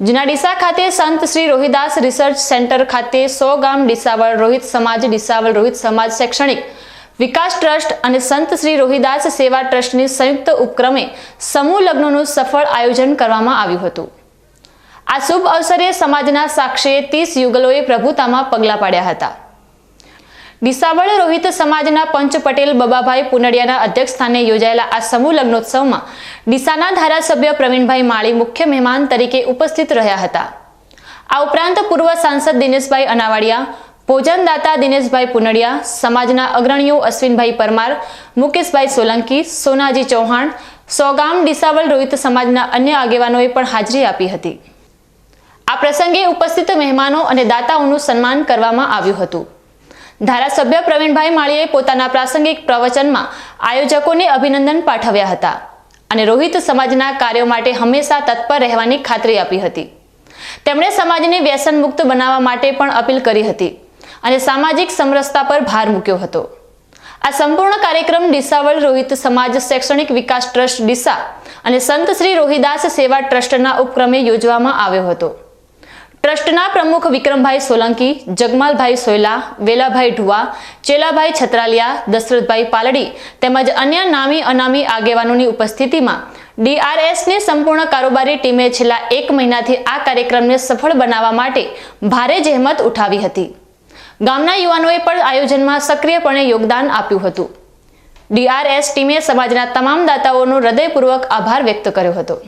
જૂના ડીસા ખાતે સંત શ્રી રોહિદાસ રિસર્ચ સેન્ટર ખાતે સો ગામ ડીસાવળ રોહિત સમાજ, ડીસાવળ રોહિત સમાજ શૈક્ષણિક વિકાસ ટ્રસ્ટ અને સંત શ્રી રોહિદાસ સેવા ટ્રસ્ટની સંયુક્ત ઉપક્રમે સમૂહ લગ્નનું સફળ આયોજન કરવામાં આવ્યું હતું. આ શુભ અવસરે સમાજના સાક્ષીએ ત્રીસ યુગલોએ પ્રભુતામાં પગલાં પાડ્યા હતા. ડીસાવળ રોહિત સમાજના પંચ પટેલ બબાભાઈ પુનડિયાના અધ્યક્ષસ્થાને યોજાયેલા આ સમૂહ લગ્નોત્સવમાં ડીસાના ધારાસભ્ય પ્રવીણભાઈ માળી મુખ્ય મહેમાન તરીકે ઉપસ્થિત રહ્યા હતા. આ ઉપરાંત પૂર્વ સાંસદ દિનેશભાઈ અનાવાડિયા, ભોજનદાતા દિનેશભાઈ પુનડિયા, સમાજના અગ્રણીઓ અશ્વિનભાઈ પરમાર, મુકેશભાઈ સોલંકી, સોનાજી ચૌહાણ, સોગામ ડીસાવળ રોહિત સમાજના અન્ય આગેવાનોએ પણ હાજરી આપી હતી. આ પ્રસંગે ઉપસ્થિત મહેમાનો અને દાતાઓનું સન્માન કરવામાં આવ્યું હતું. ધારાસભ્ય પ્રવીણભાઈ માળીએ પોતાના પ્રાસંગિક પ્રવચનમાં આયોજકોને અભિનંદન પાઠવ્યા હતા અને રોહિત સમાજના કાર્યો માટે હંમેશા તત્પર રહેવાની ખાતરી આપી હતી. તેમણે સમાજને વ્યસન મુક્ત બનાવવા માટે પણ અપીલ કરી હતી અને સામાજિક સમરસતા પર ભાર મૂક્યો હતો. આ સંપૂર્ણ કાર્યક્રમ ડીસાવળ રોહિત સમાજ શૈક્ષણિક વિકાસ ટ્રસ્ટ ડીસા અને સંત શ્રી રોહિદાસ સેવા ટ્રસ્ટના ઉપક્રમે યોજવામાં આવ્યો હતો. ટ્રસ્ટના પ્રમુખ વિક્રમભાઈ સોલંકી, જગમાલભાઈ સોયલા, વેલાભાઈ ઢુવા, ચેલાભાઈ છત્રાલિયા, દશરથભાઈ પાલડી તેમજ અન્ય નામી અનામી આગેવાનોની ઉપસ્થિતિમાં ડીઆરએસની સંપૂર્ણ કારોબારી ટીમે છેલ્લા એક મહિનાથી આ કાર્યક્રમને સફળ બનાવવા માટે ભારે જહેમત ઉઠાવી હતી. ગામના યુવાનોએ પણ આયોજનમાં સક્રિયપણે યોગદાન આપ્યું હતું. ડીઆરએસ ટીમે સમાજના તમામ દાતાઓનો હૃદયપૂર્વક આભાર વ્યક્ત કર્યો હતો.